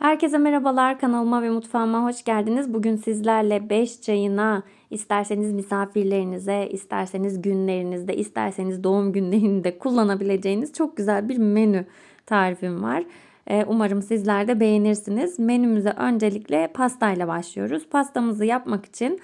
Herkese merhabalar kanalıma ve mutfağıma hoş geldiniz. Bugün sizlerle 5 çayına isterseniz misafirlerinize, isterseniz günlerinizde, isterseniz doğum günlerinde kullanabileceğiniz çok güzel bir menü tarifim var. Ee, Umarım sizler de beğenirsiniz. Menümüze öncelikle pastayla başlıyoruz. Pastamızı yapmak için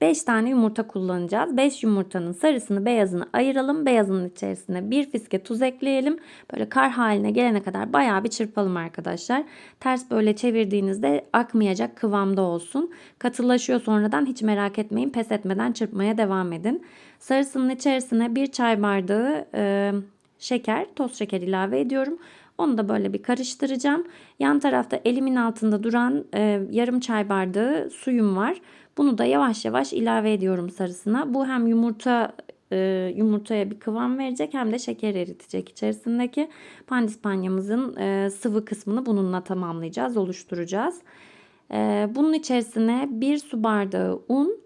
5 tane yumurta kullanacağız. 5 yumurtanın sarısını beyazını ayıralım. Beyazının içerisine bir fiske tuz ekleyelim. Böyle kar haline gelene kadar bayağı bir çırpalım arkadaşlar. Ters böyle çevirdiğinizde akmayacak kıvamda olsun. Katılaşıyor sonradan hiç merak etmeyin. Pes etmeden çırpmaya devam edin. Sarısının içerisine bir çay bardağı e, şeker, toz şeker ilave ediyorum. Onu da böyle bir karıştıracağım. Yan tarafta elimin altında duran e, yarım çay bardağı suyum var. Bunu da yavaş yavaş ilave ediyorum sarısına. Bu hem yumurta e, yumurtaya bir kıvam verecek hem de şeker eritecek içerisindeki pandispanyamızın e, sıvı kısmını bununla tamamlayacağız, oluşturacağız. E, bunun içerisine bir su bardağı un,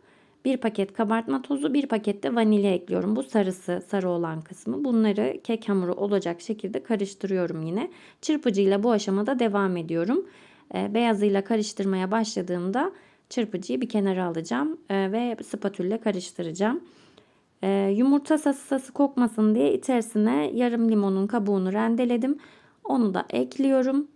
bir paket kabartma tozu, bir paket de vanilya ekliyorum. Bu sarısı, sarı olan kısmı. Bunları kek hamuru olacak şekilde karıştırıyorum yine. Çırpıcıyla bu aşamada devam ediyorum. Beyazıyla karıştırmaya başladığımda çırpıcıyı bir kenara alacağım e, ve spatülle karıştıracağım. E, yumurta sası sası kokmasın diye içerisine yarım limonun kabuğunu rendeledim. Onu da ekliyorum.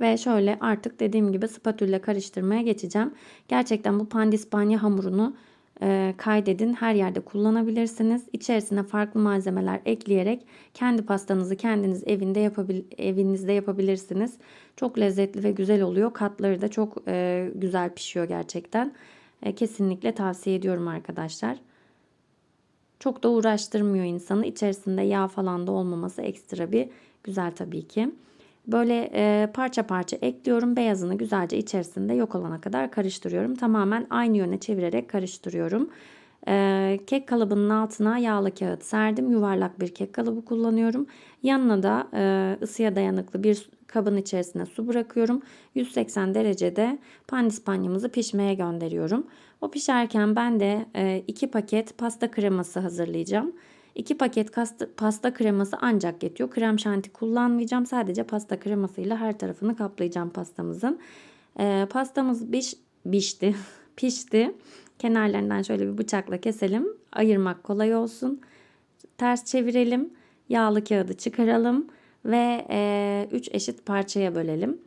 Ve şöyle artık dediğim gibi spatülle karıştırmaya geçeceğim. Gerçekten bu pandispanya hamurunu e, kaydedin. Her yerde kullanabilirsiniz. İçerisine farklı malzemeler ekleyerek kendi pastanızı kendiniz evinde yapabil evinizde yapabilirsiniz. Çok lezzetli ve güzel oluyor. Katları da çok e, güzel pişiyor gerçekten. E, kesinlikle tavsiye ediyorum arkadaşlar. Çok da uğraştırmıyor insanı. İçerisinde yağ falan da olmaması ekstra bir güzel tabii ki. Böyle e, parça parça ekliyorum. Beyazını güzelce içerisinde yok olana kadar karıştırıyorum. Tamamen aynı yöne çevirerek karıştırıyorum. E, kek kalıbının altına yağlı kağıt serdim. Yuvarlak bir kek kalıbı kullanıyorum. Yanına da e, ısıya dayanıklı bir kabın içerisine su bırakıyorum. 180 derecede pandispanyamızı pişmeye gönderiyorum. O pişerken ben de 2 e, paket pasta kreması hazırlayacağım. 2 paket pasta kreması ancak yetiyor. Krem şanti kullanmayacağım. Sadece pasta kremasıyla her tarafını kaplayacağım pastamızın. E, pastamız biş, bişti, pişti. Kenarlarından şöyle bir bıçakla keselim. Ayırmak kolay olsun. Ters çevirelim. Yağlı kağıdı çıkaralım ve 3 e, eşit parçaya bölelim.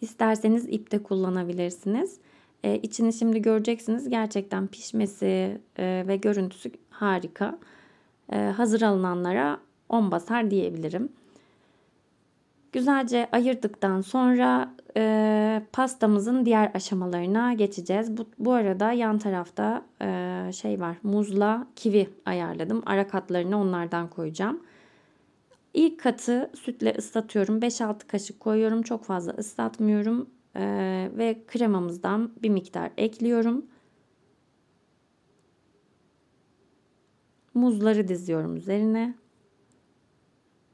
İsterseniz ip de kullanabilirsiniz. E, içini şimdi göreceksiniz. Gerçekten pişmesi e, ve görüntüsü harika. E, hazır alınanlara 10 basar diyebilirim. Güzelce ayırdıktan sonra e, pastamızın diğer aşamalarına geçeceğiz. Bu, bu arada yan tarafta e, şey var muzla kivi ayarladım. Ara katlarını onlardan koyacağım. İlk katı sütle ıslatıyorum. 5-6 kaşık koyuyorum. Çok fazla ıslatmıyorum. Ee, ve kremamızdan bir miktar ekliyorum. Muzları diziyorum üzerine.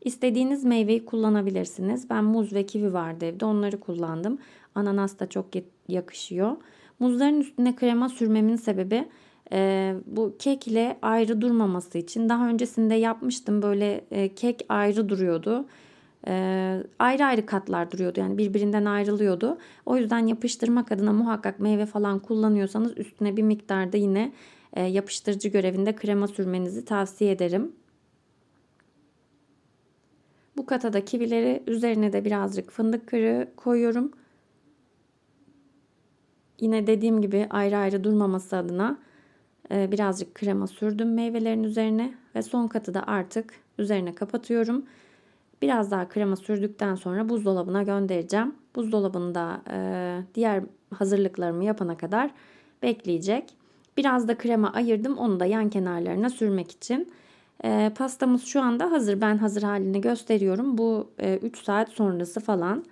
İstediğiniz meyveyi kullanabilirsiniz. Ben muz ve kivi vardı evde onları kullandım. Ananas da çok yakışıyor. Muzların üstüne krema sürmemin sebebi e, bu kek ile ayrı durmaması için. Daha öncesinde yapmıştım böyle e, kek ayrı duruyordu. E, ayrı ayrı katlar duruyordu yani birbirinden ayrılıyordu. O yüzden yapıştırmak adına muhakkak meyve falan kullanıyorsanız üstüne bir miktarda yine yapıştırıcı görevinde krema sürmenizi tavsiye ederim. Bu kata da kivileri üzerine de birazcık fındık kırığı koyuyorum. Yine dediğim gibi ayrı ayrı durmaması adına e, birazcık krema sürdüm meyvelerin üzerine ve son katı da artık üzerine kapatıyorum. Biraz daha krema sürdükten sonra buzdolabına göndereceğim. Buzdolabında e, diğer hazırlıklarımı yapana kadar bekleyecek. Biraz da krema ayırdım onu da yan kenarlarına sürmek için. E, pastamız şu anda hazır. Ben hazır halini gösteriyorum. Bu e, 3 saat sonrası falan.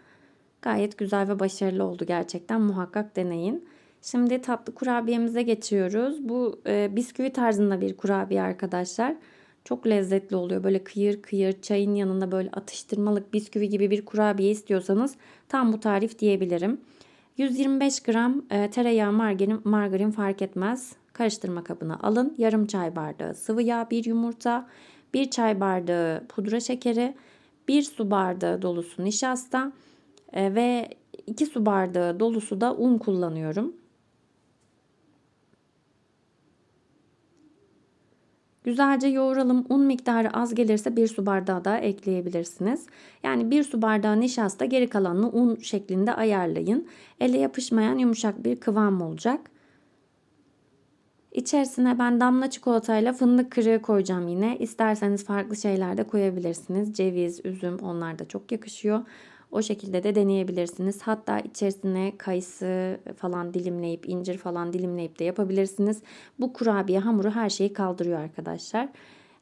Gayet güzel ve başarılı oldu gerçekten. Muhakkak deneyin. Şimdi tatlı kurabiyemize geçiyoruz. Bu e, bisküvi tarzında bir kurabiye arkadaşlar. Çok lezzetli oluyor. Böyle kıyır kıyır çayın yanında böyle atıştırmalık bisküvi gibi bir kurabiye istiyorsanız tam bu tarif diyebilirim. 125 gram e, tereyağı margarin, margarin fark etmez. Karıştırma kabına alın. Yarım çay bardağı sıvı yağ, bir yumurta, bir çay bardağı pudra şekeri, bir su bardağı dolusu nişasta, E, ve 2 su bardağı dolusu da un kullanıyorum. Güzelce yoğuralım. Un miktarı az gelirse bir su bardağı da ekleyebilirsiniz. Yani bir su bardağı nişasta geri kalanını un şeklinde ayarlayın. Ele yapışmayan yumuşak bir kıvam olacak. İçerisine ben damla çikolatayla fındık kırığı koyacağım yine. İsterseniz farklı şeyler de koyabilirsiniz. Ceviz, üzüm onlar da çok yakışıyor. O şekilde de deneyebilirsiniz. Hatta içerisine kayısı falan dilimleyip, incir falan dilimleyip de yapabilirsiniz. Bu kurabiye hamuru her şeyi kaldırıyor arkadaşlar.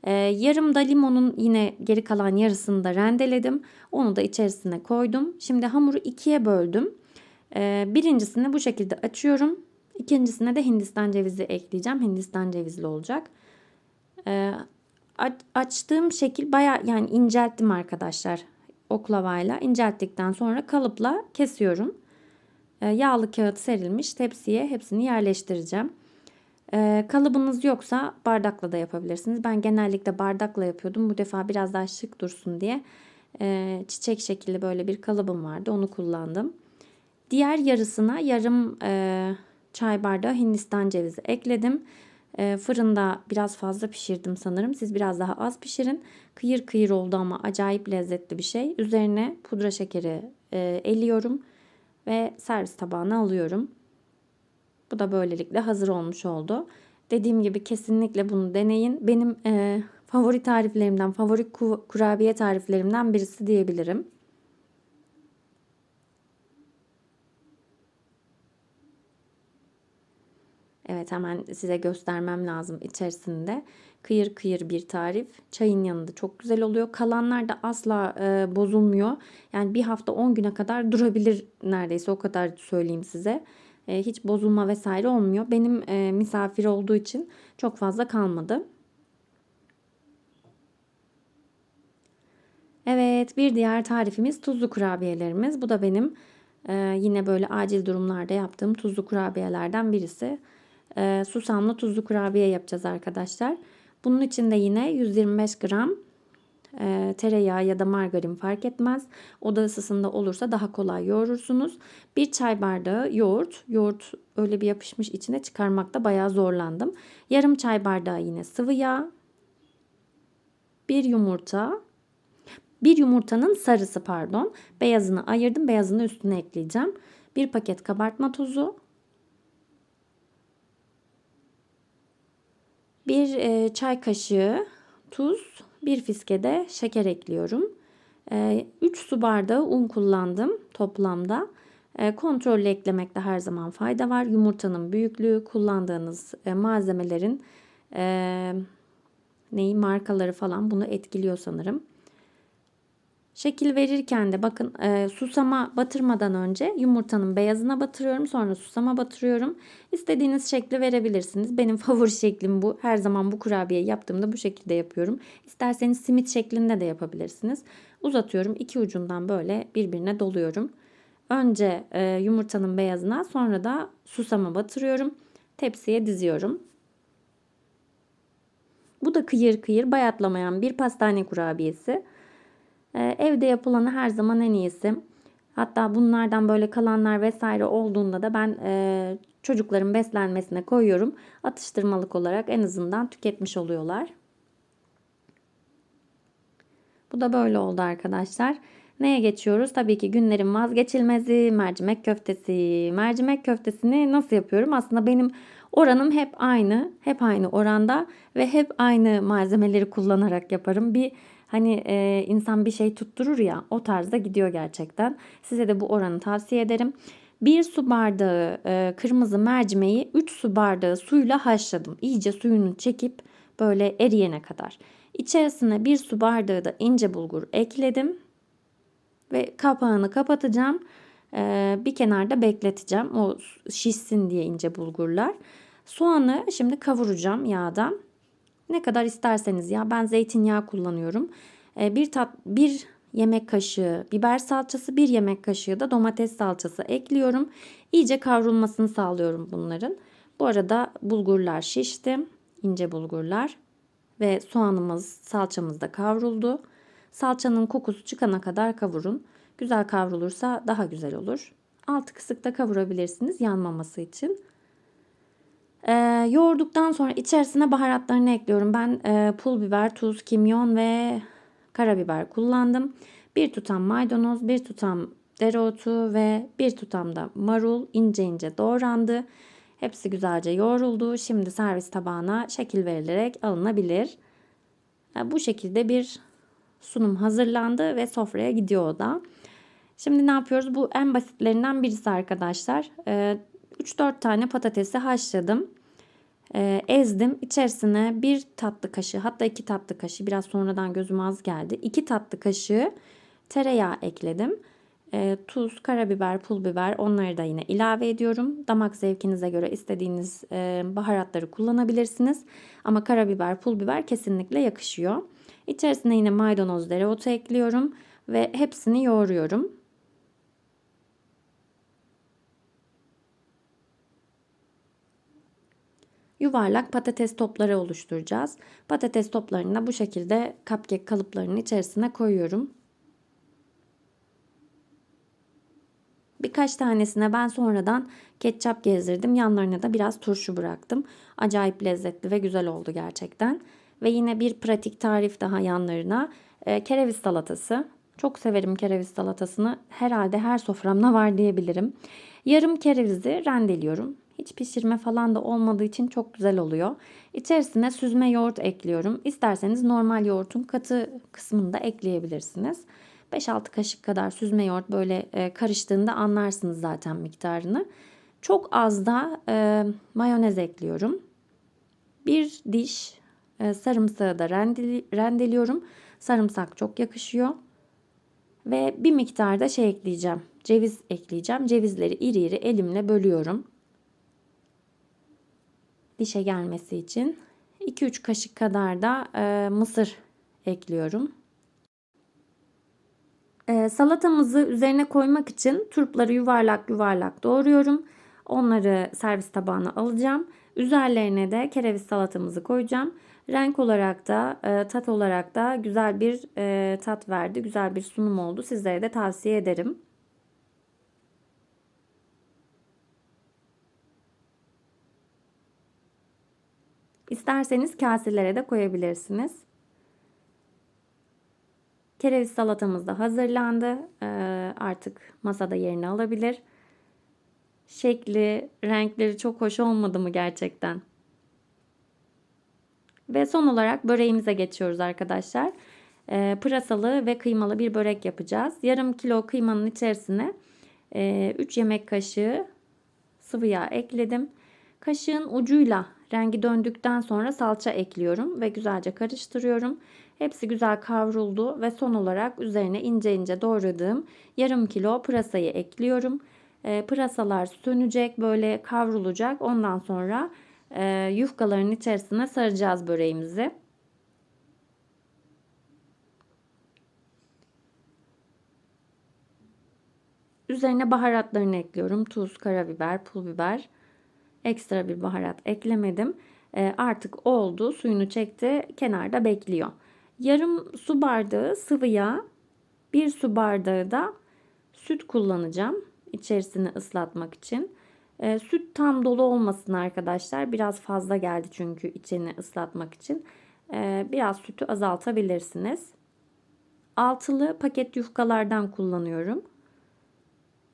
Ee, yarım da limonun yine geri kalan yarısını da rendeledim. Onu da içerisine koydum. Şimdi hamuru ikiye böldüm. Ee, birincisini bu şekilde açıyorum. İkincisine de Hindistan cevizi ekleyeceğim. Hindistan cevizli olacak. Ee, açtığım şekil baya yani incelttim arkadaşlar oklavayla incelttikten sonra kalıpla kesiyorum. Ee, yağlı kağıt serilmiş tepsiye hepsini yerleştireceğim. Ee, kalıbınız yoksa bardakla da yapabilirsiniz. Ben genellikle bardakla yapıyordum. Bu defa biraz daha şık dursun diye e, çiçek şekilli böyle bir kalıbım vardı. Onu kullandım. Diğer yarısına yarım çay bardağı Hindistan cevizi ekledim. E, fırında biraz fazla pişirdim sanırım. Siz biraz daha az pişirin. Kıyır kıyır oldu ama acayip lezzetli bir şey. Üzerine pudra şekeri e, eliyorum ve servis tabağına alıyorum. Bu da böylelikle hazır olmuş oldu. Dediğim gibi kesinlikle bunu deneyin. Benim e, favori tariflerimden, favori kurabiye tariflerimden birisi diyebilirim. Evet hemen size göstermem lazım içerisinde. Kıyır kıyır bir tarif. Çayın yanında çok güzel oluyor. Kalanlar da asla e, bozulmuyor. Yani bir hafta 10 güne kadar durabilir neredeyse o kadar söyleyeyim size. E, hiç bozulma vesaire olmuyor. Benim e, misafir olduğu için çok fazla kalmadı. Evet bir diğer tarifimiz tuzlu kurabiyelerimiz. Bu da benim e, yine böyle acil durumlarda yaptığım tuzlu kurabiyelerden birisi e, susamlı tuzlu kurabiye yapacağız arkadaşlar. Bunun için de yine 125 gram e, tereyağı ya da margarin fark etmez. Oda ısısında olursa daha kolay yoğurursunuz. Bir çay bardağı yoğurt. Yoğurt öyle bir yapışmış içine çıkarmakta bayağı zorlandım. Yarım çay bardağı yine sıvı yağ. Bir yumurta. Bir yumurtanın sarısı pardon. Beyazını ayırdım. Beyazını üstüne ekleyeceğim. Bir paket kabartma tozu. Bir e, çay kaşığı tuz, bir fiske de şeker ekliyorum. 3 e, su bardağı un kullandım toplamda. E, kontrollü eklemekte her zaman fayda var. Yumurtanın büyüklüğü, kullandığınız malzemelerin neyi markaları falan bunu etkiliyor sanırım. Şekil verirken de bakın e, susama batırmadan önce yumurtanın beyazına batırıyorum. Sonra susama batırıyorum. İstediğiniz şekli verebilirsiniz. Benim favori şeklim bu. Her zaman bu kurabiye yaptığımda bu şekilde yapıyorum. İsterseniz simit şeklinde de yapabilirsiniz. Uzatıyorum. iki ucundan böyle birbirine doluyorum. Önce e, yumurtanın beyazına sonra da susama batırıyorum. Tepsiye diziyorum. Bu da kıyır kıyır bayatlamayan bir pastane kurabiyesi. Ee, evde yapılanı her zaman en iyisi. Hatta bunlardan böyle kalanlar vesaire olduğunda da ben e, çocukların beslenmesine koyuyorum. Atıştırmalık olarak en azından tüketmiş oluyorlar. Bu da böyle oldu arkadaşlar. Neye geçiyoruz? Tabii ki günlerin vazgeçilmezi mercimek köftesi. Mercimek köftesini nasıl yapıyorum? Aslında benim oranım hep aynı. Hep aynı oranda ve hep aynı malzemeleri kullanarak yaparım. Bir Hani e, insan bir şey tutturur ya o tarzda gidiyor gerçekten. Size de bu oranı tavsiye ederim. 1 su bardağı e, kırmızı mercimeği 3 su bardağı suyla haşladım. İyice suyunu çekip böyle eriyene kadar. İçerisine 1 su bardağı da ince bulgur ekledim. Ve kapağını kapatacağım. E, bir kenarda bekleteceğim. O şişsin diye ince bulgurlar. Soğanı şimdi kavuracağım yağdan. Ne kadar isterseniz ya ben zeytinyağı kullanıyorum. Ee, bir tat bir yemek kaşığı biber salçası, bir yemek kaşığı da domates salçası ekliyorum. İyice kavrulmasını sağlıyorum bunların. Bu arada bulgurlar şişti. ince bulgurlar ve soğanımız, salçamız da kavruldu. Salçanın kokusu çıkana kadar kavurun. Güzel kavrulursa daha güzel olur. Altı kısıkta kavurabilirsiniz yanmaması için. Ee, yoğurduktan sonra içerisine baharatlarını ekliyorum. Ben e, pul biber, tuz, kimyon ve karabiber kullandım. Bir tutam maydanoz, bir tutam dereotu ve bir tutam da marul ince ince doğrandı. Hepsi güzelce yoğruldu. Şimdi servis tabağına şekil verilerek alınabilir. E, bu şekilde bir sunum hazırlandı ve sofraya gidiyor o da. Şimdi ne yapıyoruz? Bu en basitlerinden birisi arkadaşlar. Ee, 3-4 tane patatesi haşladım. Ee, ezdim. İçerisine bir tatlı kaşığı hatta iki tatlı kaşığı biraz sonradan gözüm az geldi. 2 tatlı kaşığı tereyağı ekledim. Ee, tuz, karabiber, pul biber onları da yine ilave ediyorum. Damak zevkinize göre istediğiniz e, baharatları kullanabilirsiniz. Ama karabiber, pul biber kesinlikle yakışıyor. İçerisine yine maydanoz, dereotu ekliyorum ve hepsini yoğuruyorum. Yuvarlak patates topları oluşturacağız. Patates toplarını da bu şekilde cupcake kalıplarının içerisine koyuyorum. Birkaç tanesine ben sonradan ketçap gezdirdim. Yanlarına da biraz turşu bıraktım. Acayip lezzetli ve güzel oldu gerçekten. Ve yine bir pratik tarif daha yanlarına. E, kereviz salatası. Çok severim kereviz salatasını. Herhalde her soframda var diyebilirim. Yarım kerevizi rendeliyorum. Hiç pişirme falan da olmadığı için çok güzel oluyor. İçerisine süzme yoğurt ekliyorum. İsterseniz normal yoğurtun katı kısmını da ekleyebilirsiniz. 5-6 kaşık kadar süzme yoğurt böyle e, karıştığında anlarsınız zaten miktarını. Çok az da e, mayonez ekliyorum. Bir diş e, sarımsağı da rendeli, rendeliyorum. Sarımsak çok yakışıyor. Ve bir miktar da şey ekleyeceğim. Ceviz ekleyeceğim. Cevizleri iri iri elimle bölüyorum dişe gelmesi için 2-3 kaşık kadar da e, mısır ekliyorum. E, salatamızı üzerine koymak için turpları yuvarlak yuvarlak doğruyorum. Onları servis tabağına alacağım. Üzerlerine de kereviz salatamızı koyacağım. Renk olarak da e, tat olarak da güzel bir e, tat verdi. Güzel bir sunum oldu. Sizlere de tavsiye ederim. İsterseniz kaselere de koyabilirsiniz. Kereviz salatamız da hazırlandı. Ee, artık masada yerini alabilir. Şekli, renkleri çok hoş olmadı mı gerçekten? Ve son olarak böreğimize geçiyoruz arkadaşlar. Ee, pırasalı ve kıymalı bir börek yapacağız. Yarım kilo kıymanın içerisine e, 3 yemek kaşığı sıvı yağ ekledim. Kaşığın ucuyla rengi döndükten sonra salça ekliyorum ve güzelce karıştırıyorum. Hepsi güzel kavruldu ve son olarak üzerine ince ince doğradığım yarım kilo pırasayı ekliyorum. E, pırasalar sönecek böyle kavrulacak. Ondan sonra e, yufkaların içerisine saracağız böreğimizi. Üzerine baharatlarını ekliyorum. Tuz, karabiber, pul biber ekstra bir baharat eklemedim. E, artık oldu. Suyunu çekti. Kenarda bekliyor. Yarım su bardağı sıvı yağ, bir su bardağı da süt kullanacağım. içerisini ıslatmak için. E, süt tam dolu olmasın arkadaşlar. Biraz fazla geldi çünkü içini ıslatmak için. E, biraz sütü azaltabilirsiniz. Altılı paket yufkalardan kullanıyorum.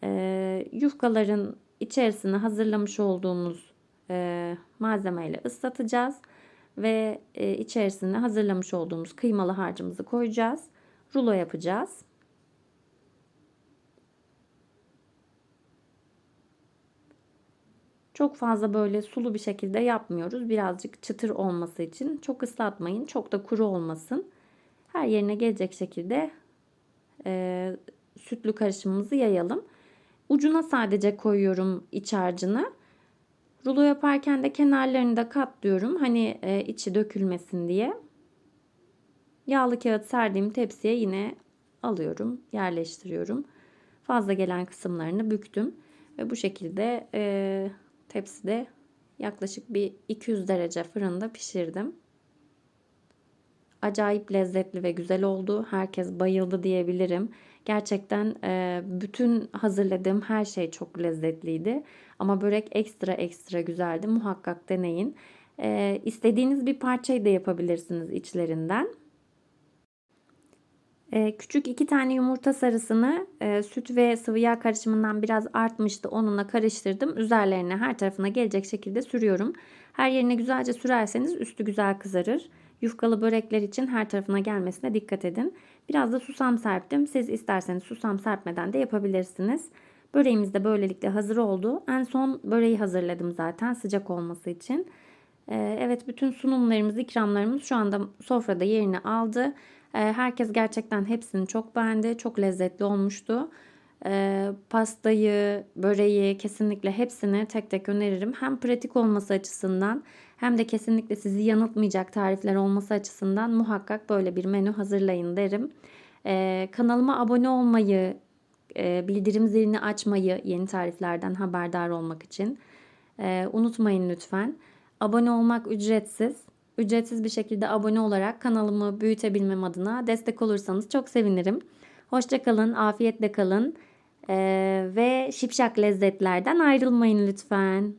E, yufkaların içerisine hazırlamış olduğumuz e, malzemeyle ıslatacağız ve e, içerisine hazırlamış olduğumuz kıymalı harcımızı koyacağız. Rulo yapacağız. Çok fazla böyle sulu bir şekilde yapmıyoruz. Birazcık çıtır olması için. Çok ıslatmayın. Çok da kuru olmasın. Her yerine gelecek şekilde e, sütlü karışımımızı yayalım. Ucuna sadece koyuyorum iç harcını. Rulo yaparken de kenarlarını da katlıyorum. Hani e, içi dökülmesin diye. Yağlı kağıt serdiğim tepsiye yine alıyorum, yerleştiriyorum. Fazla gelen kısımlarını büktüm ve bu şekilde e, tepside yaklaşık bir 200 derece fırında pişirdim. Acayip lezzetli ve güzel oldu. Herkes bayıldı diyebilirim. Gerçekten e, bütün hazırladığım her şey çok lezzetliydi. Ama börek ekstra ekstra güzeldi. Muhakkak deneyin. E, istediğiniz bir parçayı da yapabilirsiniz içlerinden. E, küçük iki tane yumurta sarısını e, süt ve sıvı yağ karışımından biraz artmıştı. Onunla karıştırdım. Üzerlerine her tarafına gelecek şekilde sürüyorum. Her yerine güzelce sürerseniz üstü güzel kızarır. Yufkalı börekler için her tarafına gelmesine dikkat edin. Biraz da susam serptim. Siz isterseniz susam serpmeden de yapabilirsiniz. Böreğimiz de böylelikle hazır oldu. En son böreği hazırladım zaten sıcak olması için. Ee, Evet bütün sunumlarımız, ikramlarımız şu anda sofrada yerini aldı. Ee, Herkes gerçekten hepsini çok beğendi. Çok lezzetli olmuştu. Ee, Pastayı, böreği kesinlikle hepsini tek tek öneririm. Hem pratik olması açısından hem de kesinlikle sizi yanıltmayacak tarifler olması açısından muhakkak böyle bir menü hazırlayın derim. Ee, Kanalıma abone olmayı, e, bildirim zilini açmayı yeni tariflerden haberdar olmak için e, unutmayın lütfen. Abone olmak ücretsiz. Ücretsiz bir şekilde abone olarak kanalımı büyütebilmem adına destek olursanız çok sevinirim. Hoşçakalın, afiyetle kalın e, ve şipşak lezzetlerden ayrılmayın lütfen.